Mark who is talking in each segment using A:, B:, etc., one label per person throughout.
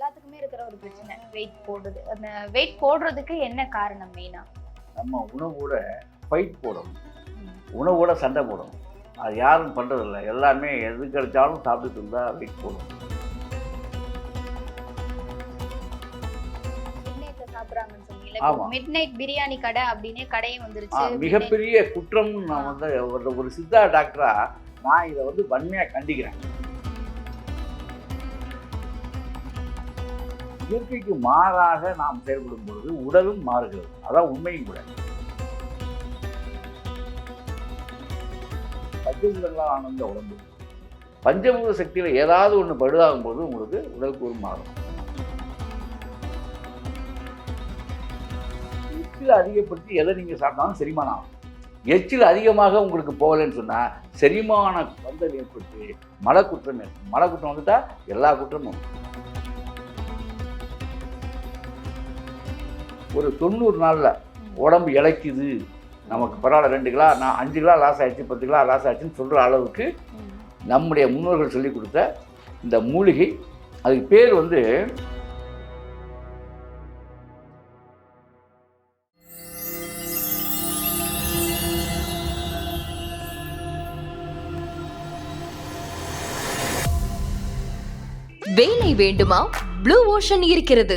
A: எல்லாத்துக்குமே இருக்கிற ஒரு பிரச்சனை வெயிட் போடுறது. அந்த வெயிட் போடுறதுக்கு என்ன காரணம் மெயினா
B: நம்ம உணவோட ஃபைட் போடணும். உணவோட சண்டை போடணும். அது யாரும் பண்ணுறதில்ல எல்லாமே எது கிடைச்சாலும் சாப்பிட்டுட்டு இருந்தால் வெயிட் போடும்
A: மிட்நைட்ல சாப்பிடுறாங்கன்னு. மிட் நைட் பிரியாணி கடை அப்படின்னே கடையும் வந்துருச்சு.
B: மிகப்பெரிய குற்றம் நான் வந்து ஒரு ஒரு சித்தா டாக்டரா நான் இதை வந்து வன்மையாக கண்டிக்கிறேன். இயற்கைக்கு மாறாக நாம் செயல்படும் பொழுது உடலும் மாறுகிறது. அதான் உண்மையும் கூட. பஞ்சபூதங்களால் ஆனந்த உடம்பு. பஞ்சபூத சக்தியில் ஏதாவது ஒன்று பழுதாகும் போது உங்களுக்கு உடல் கூறு மாறும். எச்சில் அதிகப்படுத்தி எதை நீங்கள் சாப்பிட்டாலும் செரிமானம் ஆகும். எச்சில் அதிகமாக உங்களுக்கு போகலைன்னு சொன்னால் செரிமான பந்தல் ஏற்பட்டு மலக்குற்றம் ஏற்படும். மலக்குற்றம் வந்துட்டா எல்லா குற்றமும் ஒரு தொண்ணூறு நாளில் உடம்பு இழைக்குது நமக்கு பரவாயில்ல ரெண்டு கிலோ நான் அஞ்சு கிலோ லாஸ் ஆயிடுச்சு பத்து கிலோ லாஸ் ஆயிடுச்சுன்னு சொல்கிற அளவுக்கு நம்முடைய முன்னோர்கள் சொல்லி கொடுத்த இந்த மூலிகை அதுக்கு பேர் வந்து
C: வேலை வேண்டுமா? ப்ளூ ஓஷன் இருக்கிறது.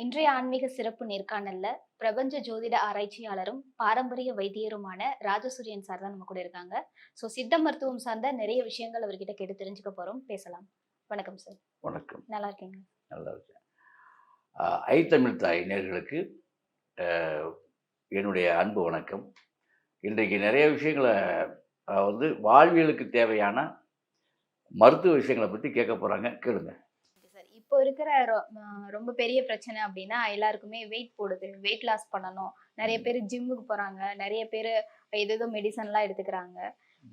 A: இன்றைய ஆன்மீக சிறப்பு நேர்காணல்ல பிரபஞ்ச ஜோதிட ஆராய்ச்சியாளரும் பாரம்பரிய வைத்தியருமான ராஜசூரியன் சார் தான் நம்ம கூட இருக்காங்க. ஸோ சித்த மருத்துவம் சார்ந்த நிறைய விஷயங்கள் அவர்கிட்ட கேட்டு தெரிஞ்சுக்க போறோம். பேசலாம். வணக்கம் சார்
B: வணக்கம்.
A: நல்லா இருக்கீங்க
B: நல்லா இருக்கேன். ஐ தமிழ் தாய் நேர்களுக்கு என்னுடைய அன்பு வணக்கம். இன்றைக்கு நிறைய விஷயங்களை வந்து வாழ்வியலுக்கு தேவையான மருத்துவ விஷயங்களை பற்றி கேட்க போகிறாங்க கேளுங்க.
A: இப்போ இருக்கிற ரொம்ப பெரிய பிரச்சனை அப்படின்னா எல்லாருக்குமே வெயிட் போடுது. வெயிட் லாஸ் பண்ணணும். நிறைய பேர் ஜிம்முக்கு போறாங்க. நிறைய பேர் ஏதேதோ மெடிசன்லாம் எடுத்துக்கிறாங்க.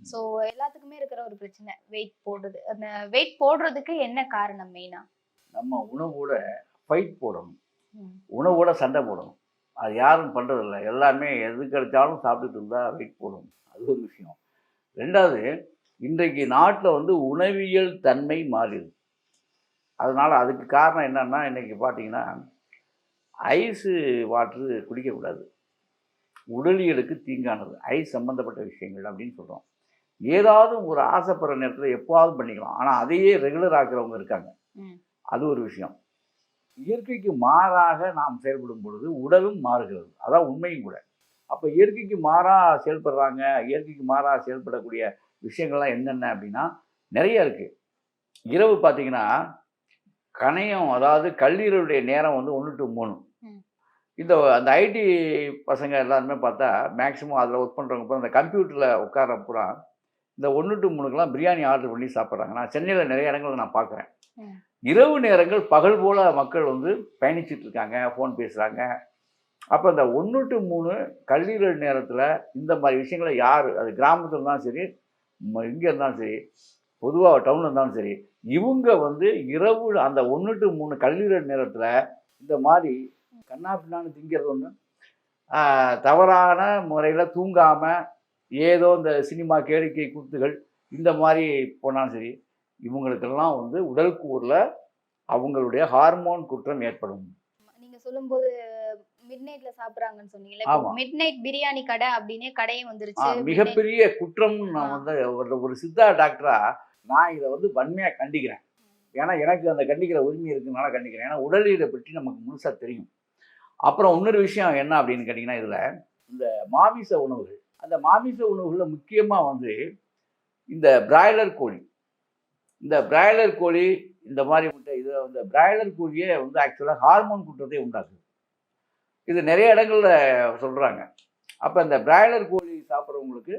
A: ஸோ எல்லாத்துக்குமே இருக்கிற ஒரு பிரச்சனை. வெயிட் போடுது அந்த வெயிட் போடுறதுக்கு என்ன காரணம் மெயினா
B: நம்ம உணவோட ஃபைட் போடணும். உணவோட சண்டை போடணும். அது யாரும் பண்ணுறதில்ல எல்லாமே எது கிடைச்சாலும் சாப்பிட்டுட்டு இருந்தால் வெயிட் போடும் அது ஒரு விஷயம். ரெண்டாவது இன்றைக்கு நாட்டில் வந்து உணவியல் தன்மை மாறிடுது. அதனால் அதுக்கு காரணம் என்னன்னா இன்றைக்கி பார்த்தீங்கன்னா ஐஸு வாட்ரு குடிக்கக்கூடாது. உடலியலுக்கு தீங்கானது. ஐஸ் சம்மந்தப்பட்ட விஷயங்கள் அப்படின்னு சொல்கிறோம் ஏதாவது ஒரு ஆசைப்படுற நேரத்தில் எப்போவாவது பண்ணிக்கலாம். ஆனால் அதையே ரெகுலர் ஆக்குறவங்க இருக்காங்க. அது ஒரு விஷயம். இயற்கைக்கு மாறாக நாம் செயல்படும் பொழுது உடலும் மாறுகிறது. அதான் உண்மையும் கூட. அப்போ இயற்கைக்கு மாறாக செயல்படுறாங்க இயற்கைக்கு மாறாக செயல்படக்கூடிய விஷயங்கள்லாம் என்னென்ன அப்படின்னா நிறைய இருக்குது இரவு பார்த்தீங்கன்னா கணையம் அதாவது கல்லீரலுடைய நேரம் வந்து ஒன்று டு மூணு. இந்த அந்த ஐடி பசங்க எல்லாருமே பார்த்தா மேக்ஸிமம் அதில் ஒர்க் பண்ணுறவங்க பூரா அந்த கம்ப்யூட்டரில் உட்கார பூரா இந்த ஒன்று டு மூணுக்கெல்லாம் பிரியாணி ஆர்டர் பண்ணி சாப்பிட்றாங்க நான் சென்னையில் நிறைய இடங்கள்ல நான் பார்க்குறேன். இரவு நேரங்கள் பகல் போல மக்கள் வந்து பயணிச்சிட்டு இருக்காங்க ஃபோன் பேசுகிறாங்க அப்போ இந்த ஒன்று டு மூணு கல்லீரல் நேரத்தில் இந்த மாதிரி விஷயங்களை யார் அது கிராமத்தில் இருந்தாலும் சரி இங்கே இருந்தாலும் சரி பொதுவாக டவுனில் இருந்தாலும் சரி இவங்க வந்து இரவு அந்த ஒன்று டு மூணு கல்லீரல் நேரத்தில் இந்த மாதிரி கண்ணா பின்னான்னு திங்கிறது ஒன்று தவறான முறையில் தூங்காமல் ஏதோ இந்த சினிமா கேளிக்கை கூத்துகள் இந்த மாதிரி போனாலும் சரி இவங்களுக்கெல்லாம் வந்து உடல் கூறில் அவங்களுடைய ஹார்மோன் குற்றம் ஏற்படும்
A: நீங்க சொல்லும்போது மிட் நைட்ல சாப்பிடுறாங்கன்னு சொன்னீங்கல்ல
B: ஆமா.
A: மிட் நைட் பிரியாணி கடை அப்படின்னே கடையும் வந்துருச்சு
B: மிகப்பெரிய குற்றம் நான். வந்து ஒரு ஒரு சித்தா டாக்டரா நான் இதை வந்து வன்மையாக கண்டிக்கிறேன். ஏன்னா எனக்கு அந்த கண்டிக்கிற உரிமை இருக்குதுனால கண்டிக்கிறேன். ஏன்னா உடலியலை பற்றி நமக்கு முழுசாக தெரியும். அப்புறம் இன்னொரு விஷயம் என்ன அப்படின்னு கேட்டிங்கன்னா இதில் இந்த மாமிச உணவுகள் அந்த மாமிச உணவுகளில் முக்கியமாக வந்து இந்த பிராய்லர் கோழி. இந்த பிராய்லர் கோழி இந்த மாதிரி முட்டை இது இந்த பிராய்லர் கோழியே வந்து ஆக்சுவலாக ஹார்மோன் குற்றத்தை உண்டாக்குது. இது நிறைய இடங்கள்ல சொல்கிறாங்க அப்போ இந்த பிராய்லர் கோழி சாப்பிட்றவங்களுக்கு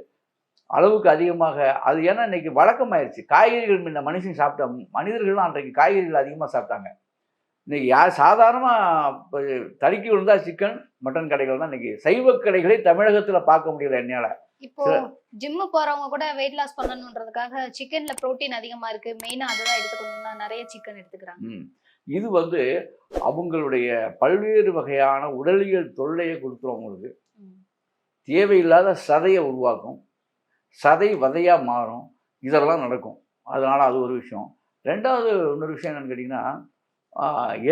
B: அளவுக்கு அதிகமாக அது ஏன்னா இன்னைக்கு வழக்கமாயிருச்சு. காய்கறிகள் முன்ன மனுஷன் சாப்பிட்ட மனிதர்கள்லாம் அன்றைக்கு காய்கறிகள் அதிகமாக சாப்பிட்டாங்க. இன்னைக்கு யார் சாதாரணமாக தடுக்கி விழுந்தா சிக்கன் மட்டன் கடைகள் தான் இன்னைக்கு. சைவ கடைகளை தமிழகத்தில் பார்க்க முடியல என்னால்.
A: இப்போ ஜிம்மு போறவங்க கூட வெயிட் லாஸ் பண்ணணுன்றதுக்காக சிக்கன்ல புரோட்டீன் அதிகமா இருக்கு. மெயினா அதுதான் எடுத்துக்கணும்னா நிறைய சிக்கன் எடுத்துக்கிறாங்க.
B: இது வந்து அவங்களுடைய பல்வேறு வகையான உடலியல் தொல்லையை கொடுத்துருவவங்களுக்கு
A: ம்.
B: தேவையில்லாத சதையை உருவாக்கும். சதை வதையா மாறும். இதெல்லாம் நடக்கும். அதனால அது ஒரு விஷயம். ரெண்டாவது இன்னொரு விஷயம் என்னன்னு கேட்டிங்கன்னா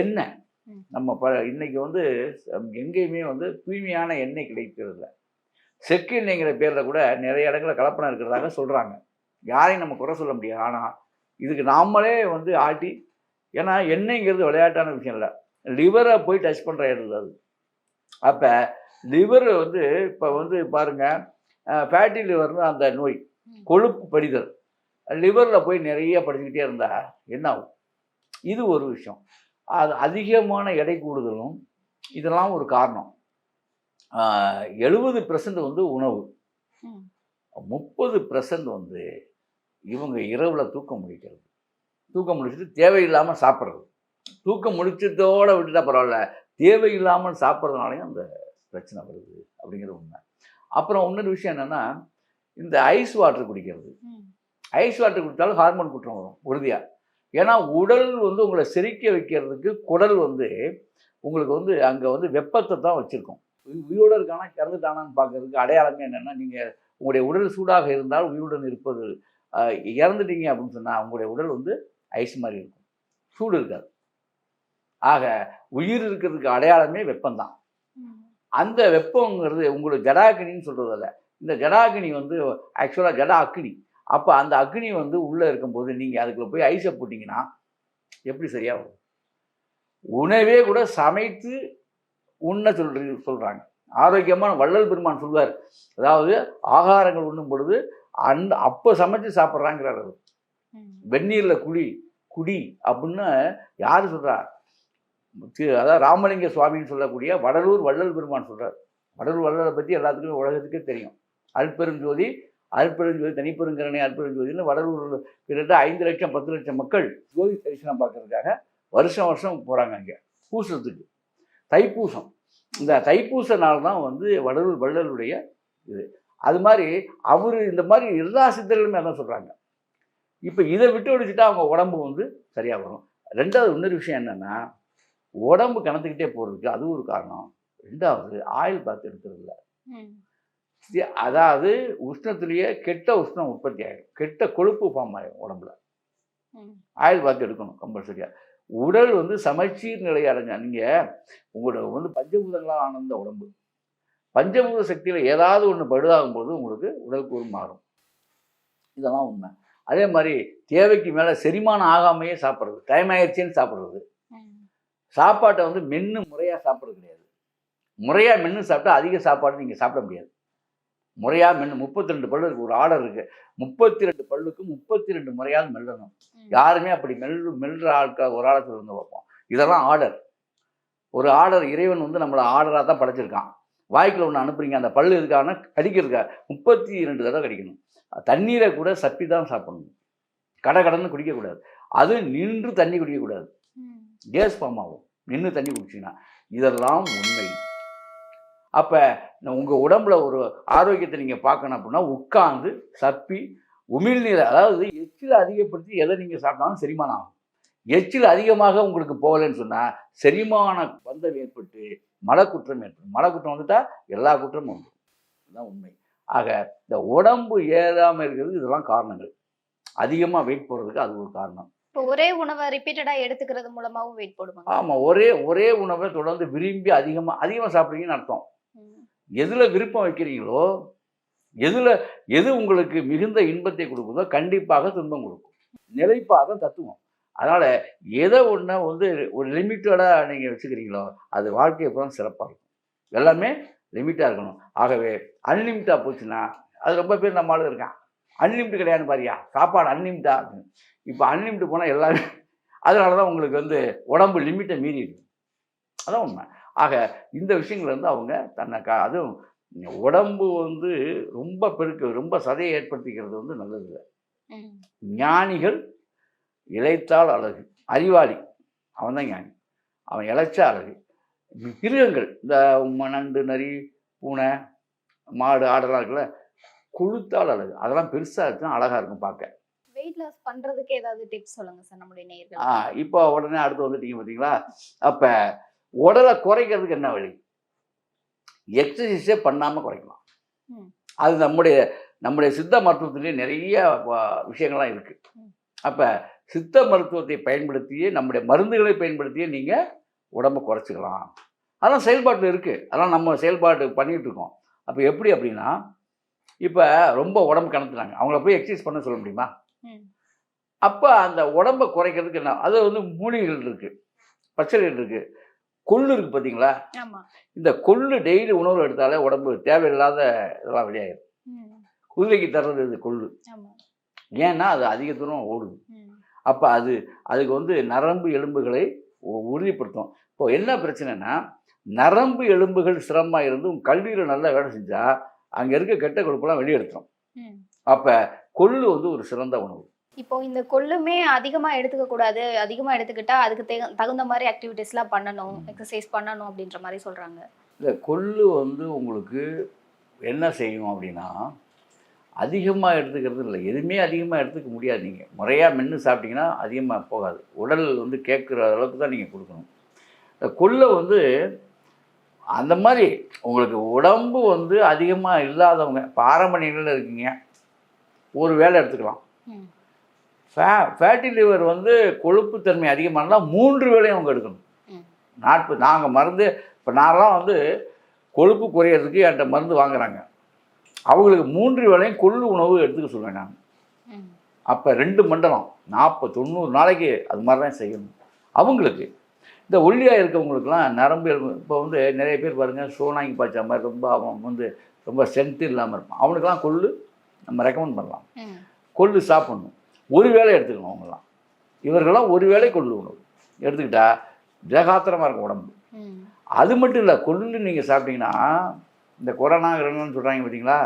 B: எண்ணெய். நம்ம ப இன்னைக்கு வந்து எங்கேயுமே வந்து தூய்மையான எண்ணெய் கிடைக்கிறது இல்ல செக்கு எண்ணெய்ங்கிற பேரில் கூட நிறைய இடங்களில் கலப்படம் இருக்கிறதாக சொல்கிறாங்க யாரையும் நம்ம குறை சொல்ல முடியாது. ஆனால் இதுக்கு நாமளே வந்து ஆட்டி ஏன்னா எண்ணெய்ங்கிறது விளையாட்டான விஷயம் இல்லை. லிவரை போய் டச் பண்ணுற இடம் அது. அப்போ லிவர் வந்து இப்போ வந்து பாருங்க ஃபேட்டி லிவர்னு அந்த நோய். கொழுப்பு படிதல். லிவரில் போய் நிறைய படிச்சுக்கிட்டே இருந்தா என்ன ஆகும்? இது ஒரு விஷயம். அது அதிகமான எடை கூடுதலும் இதெல்லாம் ஒரு காரணம். எழுபது வந்து உணவு. முப்பது வந்து இவங்க இரவில் தூக்கம் முடிக்கிறது. தூக்கம் முடிச்சுட்டு தேவையில்லாமல் சாப்பிட்றது. தூக்கம் முடிச்சதோட விட்டுட்டா பரவாயில்ல. தேவையில்லாமல் சாப்பிட்றதுனாலையும் அந்த பிரச்சனை வருது அப்படிங்கிறது உண்மை. அப்புறம் இன்னொரு விஷயம் என்னென்னா இந்த ஐஸ் வாட்டர் குடிக்கிறது. ஐஸ் வாட்டர் குடித்தாலும் ஹார்மோன் குற்றம் வரும் உறுதியாக ஏன்னா உடல் வந்து உங்களை செரிக்க வைக்கிறதுக்கு குடல் வந்து உங்களுக்கு வந்து அங்கே வந்து வெப்பத்தை தான் வச்சுருக்கோம். உயிரோடு இருக்கானா இறந்துட்டானான்னு பார்க்கறதுக்கு அடையாளமே என்னென்னா நீங்கள் உங்களுடைய உடல் சூடாக இருந்தால் உயிருடன் இருப்பது இறந்துட்டீங்க அப்படின்னு சொன்னால் உங்களுடைய உடல் வந்து ஐஸ் மாதிரி இருக்கும். சூடு இருக்காது. ஆக உயிர் இருக்கிறதுக்கு அடையாளமே வெப்பம்தான். அந்த வெப்பங்கிறது உங்களுக்கு ஜடாகினின்னு சொல்கிறது அல்ல இந்த ஜடாகினி வந்து ஆக்சுவலாக ஜடா அக்னி. அப்போ அந்த அக்னி வந்து உள்ளே இருக்கும்போது நீங்கள் அதுக்குள்ள போய் ஐஸை போட்டிங்கன்னா எப்படி சரியா வரும் உணவே கூட சமைத்து உண்ண சொல்றது சொல்கிறாங்க ஆரோக்கியமான வள்ளல் பெருமான் சொல்வார். அதாவது ஆகாரங்கள் உண்ணும் பொழுது அந்த அப்போ சமைச்சு சாப்பிட்றாங்கிறார் அவர். வெந்நீரில் குடி குடி அப்படின்னு யார் சொல்றா? அதாவது ராமலிங்க சுவாமின்னு சொல்லக்கூடிய வடலூர் வள்ளல் பெருமான் சொல்கிறார் வடலூர் வள்ளலை பற்றி எல்லாத்துக்குமே உலகத்துக்கே தெரியும். அல்பெருஞ்சோதி அற்பெருஞ்சோதி தனிப்பெருங்கரணை அல்பெருஞ்சோதின்னு வடலூர் கிட்டத்தட்ட ஐந்து லட்சம் பத்து லட்சம் மக்கள் ஜோதி தரிசனம் பார்க்கறதுக்காக வருஷம் வருஷம் போகிறாங்க அங்கே. பூசத்துக்கு தைப்பூசம். இந்த தைப்பூச நாள் தான் வந்து வடலூர் வள்ளலுடைய இது. அது மாதிரி அவர் இந்த மாதிரி எல்லா சித்தர்களுமே அதான் சொல்கிறாங்க இப்போ இதை விட்டு ஒடிச்சிட்டா அவங்க உடம்பு வந்து சரியாக வரும். ரெண்டாவது இன்னொரு விஷயம் என்னென்னா உடம்பு கணத்துக்கிட்டே போகிறதுக்கு அது ஒரு காரணம் ரெண்டாவது ஆயில் பாத் எடுக்கிறது இல்ல.
A: ம்.
B: இது- அதாவது உஷ்ணத்துலேயே கெட்ட உஷ்ணம் உற்பத்தி ஆகிடும் கெட்ட கொழுப்பு ஃபார்ம் ஆகிடும் உடம்புல. ஆயில் பாத் எடுக்கணும் கம்பல்சரியாக உடல் வந்து சமச்சீர் நிலை அடைஞ்சா நீங்கள் உங்களோட வந்து பஞ்சபூதங்களாக ஆனந்த உடம்பு பஞ்சபூத சக்தியில் ஏதாவது ஒன்று பழுதாகும் போது உங்களுக்கு உடல் கூறு மாறும் இதெல்லாம் உண்மை அதே மாதிரி தேவைக்கு மேலே செரிமானம் ஆகாமையே சாப்பிட்றது டைம் ஆயிடுச்சுன்னு சாப்பிட்றது. சாப்பாட்டை வந்து மென்று முறையாக சாப்பிட்றது கிடையாது. முறையாக மென்று சாப்பிட்டா அதிக சாப்பாடு நீங்கள் சாப்பிட முடியாது. முறையாக மென்று முப்பத்தி ரெண்டு பல்லு ஒரு ஆர்டர் இருக்குது முப்பத்தி ரெண்டு பல்லுக்கு முப்பத்தி ரெண்டு முறையாவது மெல்லணும். யாருமே அப்படி மெல்லு மெல்ற ஆட்கள் ஒரு ஆளை சொல்லுங்க பார்ப்போம். இதெல்லாம் ஆர்டர். ஒரு ஆர்டர் இறைவன் வந்து நம்மளை ஆர்டராக தான் படைச்சிருக்கான். வாய்க்குள்ள ஒன்று அனுப்புறீங்க அந்த பல்லு எதுக்கான கடிக்கிறதுக்கா முப்பத்தி ரெண்டு தடவை கடிக்கணும். தண்ணீரை கூட சப்பி தான் சாப்பிடணும். கடை கடன்னு குடிக்கக்கூடாது. அது நின்று தண்ணி குடிக்கக்கூடாது. கேஸ் ஃபார்ம் ஆகும். நின்று தண்ணி குடிச்சிங்கன்னா. இதெல்லாம் உண்மை. அப்போ உங்கள் உடம்புல ஒரு ஆரோக்கியத்தை நீங்கள் பார்க்கணும் அப்படின்னா உட்காந்து சப்பி உமிழ்நீர் அதாவது எச்சில் அதிகப்படுத்தி எதை நீங்கள் சாப்பிட்டாலும் செரிமானம் ஆகும். எச்சில் அதிகமாக உங்களுக்கு போகலைன்னு சொன்னால் செரிமான பந்தம் ஏற்பட்டு மலக்குற்றம் ஏற்படும். மலக்குற்றம் வந்துட்டால் எல்லா குற்றமும் உண்டு இதுதான் உண்மை. ஆக இந்த உடம்பு ஏறாமல் இருக்கிறது இதெல்லாம் காரணங்கள். அதிகமாக வெயிட் போடுறதுக்கு அது ஒரு காரணம்.
A: இப்போ ஒரே உணவை ரிப்பீட்டடா எடுத்துக்கிறது மூலமாவும் வெயிட் போடுவாங்க.
B: ஆமாம் ஒரே ஒரே உணவை தொடர்ந்து விரும்பி அதிகமாக அதிகமாக சாப்பிட்றீங்கன்னு அர்த்தம். எதில் விருப்பம் வைக்கிறீங்களோ எதில் எது உங்களுக்கு மிகுந்த இன்பத்தை கொடுக்குதோ கண்டிப்பாக துன்பம் கொடுக்கும். நிலைப்பாதான் தத்துவம். அதனால் எதை ஒன்றை வந்து ஒரு லிமிட்டடாக நீங்கள் வச்சுக்கிறீங்களோ அது வாழ்க்கையை பூரா சிறப்பாக இருக்கும். எல்லாமே லிமிட்டாக இருக்கணும். ஆகவே அன்லிமிட்டாக போச்சுன்னா அது ரொம்ப பேர் நம்ம ஆளு இருக்கான் அன்லிமிட் கிடையாதுன்னு பாரியா சாப்பாடு அன்லிமிட்டா இப்போ அன்லிமிட் போனால் எல்லாமே அதனால தான் உங்களுக்கு வந்து உடம்பு லிமிட்டை மீறி இருக்கு அதான் உண்மை. ஆக இந்த விஷயங்கள் வந்து அவங்க தன்னை கா அதுவும் உடம்பு வந்து ரொம்ப பெருக்கு ரொம்ப சதையை ஏற்படுத்திக்கிறது வந்து நல்லது இல்லை. ஞானிகள் இழைத்தால் அழகு. அறிவாளி. அவன் தான் ஞானி. அவன் இளைச்சா அழகு. மிருகங்கள் இந்த நண்டு நரி பூனை மாடு ஆடெல்லாம் இருக்குல்ல கொழுத்தால் அழகு. அதெல்லாம் பெருசாக இருக்குன்னா அழகாக இருக்கும் பார்க்க.
A: வெயிட் லாஸ் பண்றதுக்கு ஏதாவது டிப்ஸ் சொல்லுங்க சார் நம்மளுடைய
B: ஆ
A: நேயர்கள்
B: இப்போ உடனே அடுத்து வந்துட்டீங்க பார்த்தீங்களா அப்போ உடலை குறைக்கிறதுக்கு என்ன வழி? எக்ஸசைஸே பண்ணாமல் குறைக்கலாம். அது நம்முடைய நம்முடைய சித்த மருத்துவத்திலே நிறைய விஷயங்கள்லாம் இருக்குது. அப்போ சித்த மருத்துவத்தை பயன்படுத்தியே நம்முடைய மருந்துகளை பயன்படுத்தியே நீங்கள் உடம்பை குறைச்சிக்கலாம். அதெல்லாம் செயல்பாட்டில் இருக்குது அதெல்லாம் நம்ம செயல்பாடு பண்ணிகிட்டு இருக்கோம். அப்போ எப்படி அப்படின்னா இப்போ ரொம்ப உடம்பு கணத்துனாங்க அவங்கள போய் எக்ஸசைஸ் பண்ண சொல்ல முடியுமா. அப்போ அந்த உடம்பை குறைக்கிறதுக்கு என்ன? அது வந்து மூலிகைகள் இருக்குது பச்சைகள் இருக்குது கொள்ளு இருக்குது பார்த்தீங்களா இந்த கொள்ளு டெய்லி உணவு எடுத்தாலே உடம்பு தேவையில்லாத இதெல்லாம் வெளியாயிடும். குதிரைக்கு தர்றது இது கொள்ளு. ஏன்னா அது அதிக தூரம் ஓடுது. அப்போ அது அதுக்கு வந்து நரம்பு எலும்புகளை உறுதிப்படுத்தும். இப்போ என்ன பிரச்சனைனா நரம்பு எலும்புகள் சிரமமாக இருந்து உங்க கல்லீரல் நல்லா வேலை செஞ்சால் அங்கே இருக்க கெட்ட கொழுப்பெல்லாம் வெளியெடுத்துரும். அப்போ கொள்ளு வந்து ஒரு சிறந்த உணவு.
A: இப்போ இந்த கொள்ளுமே அதிகமா எடுத்துக்க கூடாது அதிகமா எடுத்துக்கிட்டா அதுக்கு தகு- தகுந்த மாதிரி ஆக்டிவிட்டிஸ் எல்லாம் பண்ணணும் எக்ஸசைஸ் பண்ணணும் அப்படின்ற மாதிரி சொல்றாங்க.
B: இந்த கொள்ளு வந்து உங்களுக்கு என்ன செய்யும் அப்படின்னா அதிகமாக எடுத்துக்கிறது இல்லை. எதுவுமே அதிகமாக எடுத்துக்க முடியாது. நீங்கள் முறையாக மென்று சாப்பிட்டீங்கன்னா அதிகமாக போகாது. உடல் வந்து கேட்குற அளவுக்கு தான் நீங்கள் கொடுக்கணும். இந்த கொள்ளை வந்து அந்த மாதிரி உங்களுக்கு உடம்பு வந்து அதிகமாக இல்லாதவங்க பாரம்பரிய நிலையில் இருக்கீங்க ஒரு வேளை எடுத்துக்கலாம். ஃபே ஃபேட்டி லிவர் வந்து கொழுப்புத்தன்மை அதிகமாக இருந்தால் மூன்று வேளையும் அவங்க எடுக்கணும். நாற்பது நாங்கள் மருந்து இப்போ நான்லாம் வந்து கொழுப்பு குறையிறதுக்கு என்கிட்ட மருந்து வாங்குறாங்க அவங்களுக்கு மூன்று வேளையும் கொள்ளு உணவு எடுத்துக்க சொல்லுவேன் நான். அப்போ ரெண்டு மண்டலம் நாற்பது தொண்ணூறு நாளைக்கு அது மாதிரி தான் செய்யணும் அவங்களுக்கு இந்த ஒல்லியாக இருக்கவங்களுக்குலாம் நரம்பு இப்போ வந்து நிறைய பேர் பாருங்கள் சோனாங்கி பாய்ச்சா மாதிரி ரொம்ப அவன் வந்து ரொம்ப ஸ்ட்ரென்த்து இல்லாமல் இருப்பான் அவனுக்கெல்லாம் கொள்ளு நம்ம ரெக்கமெண்ட் பண்ணலாம். கொள்ளு சாப்பிடணும். ஒரு வேளை எடுத்துக்கணும் அவங்கெல்லாம். இவர்கள்லாம் ஒரு வேளை கொள்ளு உணவு. எடுத்துக்கிட்டா திடகாத்திரமாக இருக்கும் உடம்பு. அது மட்டும் இல்லை கொள்ளு நீங்கள் சாப்பிட்டீங்கன்னா இந்த கொரோனா கிரணம்னு சொல்கிறாங்க பார்த்தீங்களா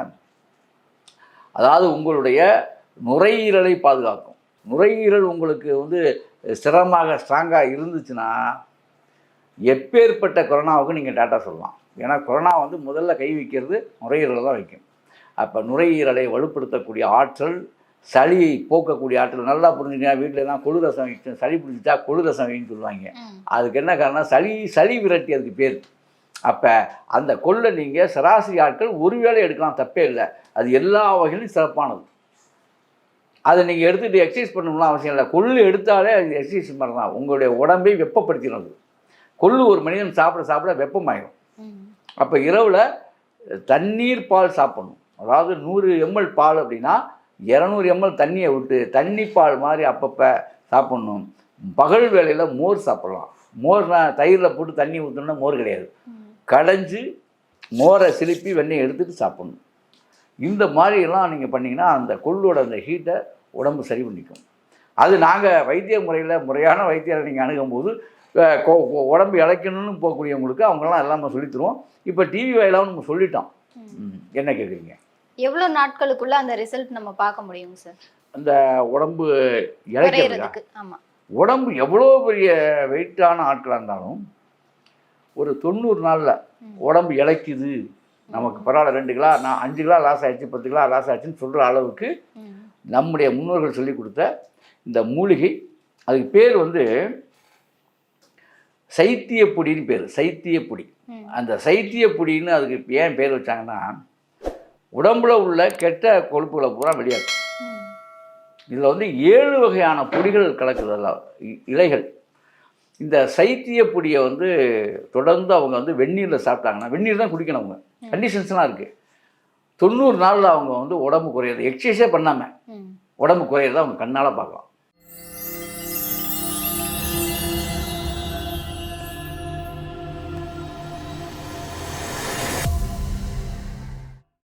B: அதாவது உங்களுடைய நுரையீரலை பாதுகாக்கும். நுரையீரல் உங்களுக்கு வந்து சிரமமாக ஸ்ட்ராங்காக இருந்துச்சுன்னா எப்பேற்பட்ட கொரோனாவுக்கு நீங்கள் டாட்டா சொல்லலாம். ஏன்னா கொரோனா வந்து முதல்ல கை வைக்கிறது நுரையீரலை தான் வைக்கும். அப்போ நுரையீரலை வலுப்படுத்தக்கூடிய ஆற்றல் சளியை போக்கக்கூடிய ஆற்றல் நல்லா புரிஞ்சுங்க வீட்டில் எல்லாம் கொழு ரசம் வைக்கும் சளி பிடிச்சிட்டா கொழு ரசம் வைன்னு சொல்லுவாங்க. அதுக்கு என்ன காரணம் சளி சளி விரட்டி அதுக்கு பேர். அப்போ அந்த கொள்ளை நீங்கள் சராசரி ஆட்கள் ஒரு வேளை எடுக்கலாம் தப்பே இல்லை. அது எல்லா வகையிலும் சிறப்பானது. அதை நீங்கள் எடுத்துகிட்டு எக்ஸசைஸ் பண்ணணும்லாம் அவசியம் இல்லை. கொள்ளு எடுத்தாலே அது எக்ஸசைஸ் பண்ணலாம் உங்களுடைய உடம்பை வெப்பப்படுத்தினது. கொள்ளு ஒரு மனிதன் சாப்பிட சாப்பிட வெப்பமாயிடும். அப்போ இரவில் தண்ணீர் பால் சாப்பிடணும். அதாவது நூறு எம்எல் பால் அப்படின்னா இரநூறு எம்எல் தண்ணியை விட்டு தண்ணி பால் மாதிரி அப்பப்போ சாப்பிடணும். பகல் வேளையில் மோர் சாப்பிடலாம். மோர்னா தயிரில் போட்டு தண்ணி ஊற்றணும்னா மோர் கிடையாது. கடைஞ்சி மோரை சிலுப்பி வெண்ணெய் எடுத்துட்டு சாப்பிடணும். இந்த மாதிரிலாம் நீங்கள் பண்ணீங்கன்னா அந்த கொள்ளோட அந்த ஹீட்டை உடம்பு சரி பண்ணிக்கும். அது நாங்கள் வைத்திய முறையில் முறையான வைத்தியரை நீங்கள் அணுகும்போது உடம்பு இழைக்கணும்னு போகக்கூடியவங்களுக்கு அவங்கெல்லாம் எல்லாமே சொல்லித்தருவோம் இப்போ டிவி வாயிலாவும் நம்ம சொல்லிட்டோம். என்ன கேட்குறீங்க
A: எவ்வளவு நாட்களுக்குள்ள அந்த ரிசல்ட் நம்ம பார்க்க முடியும் சார்
B: அந்த உடம்பு இழைக்கிறதுக்கா
A: குறையறதுக்கு ஆமா
B: உடம்பு எவ்வளோ பெரிய வெயிட்டான ஆட்களாக இருந்தாலும் ஒரு தொண்ணூறு நாளில். உடம்பு இழைக்குது நமக்கு பரவாயில்ல ரெண்டு கிலோ நான் அஞ்சு கிலோ லாஸ் ஆயிடுச்சு பத்து கிலோ லாஸ் ஆயிடுச்சுன்னு சொல்கிற அளவுக்கு. நம்முடைய முன்னோர்கள் சொல்லி கொடுத்த இந்த மூலிகை அதுக்கு பேர் வந்து சைத்திய பொடின்னு பேர் சைத்திய பொடி. அந்த சைத்திய பொடின்னு அதுக்கு ஏன் பேர் வச்சாங்கன்னா உடம்புல உள்ள கெட்ட கொழுப்புகளை பூரா வெளியாக்கும்
A: ம்.
B: இதில் வந்து ஏழு வகையான பொடிகள் கலக்குது அதில் இ- இலைகள் இந்த சைத்திய பொடியை வந்து தொடர்ந்து அவங்க வந்து வெந்நீரில் சாப்பிட்டாங்கன்னா வெந்நீர் தான் குடிக்கணும் அவங்க. கண்டிஷன்ஸ்லாம் இருக்குது தொண்ணூறு நாளில் அவங்க வந்து உடம்பு குறையிறது எக்ஸசைஸே பண்ணாமல். உடம்பு குறையிறத அவங்க கண்ணால் பார்க்கலாம்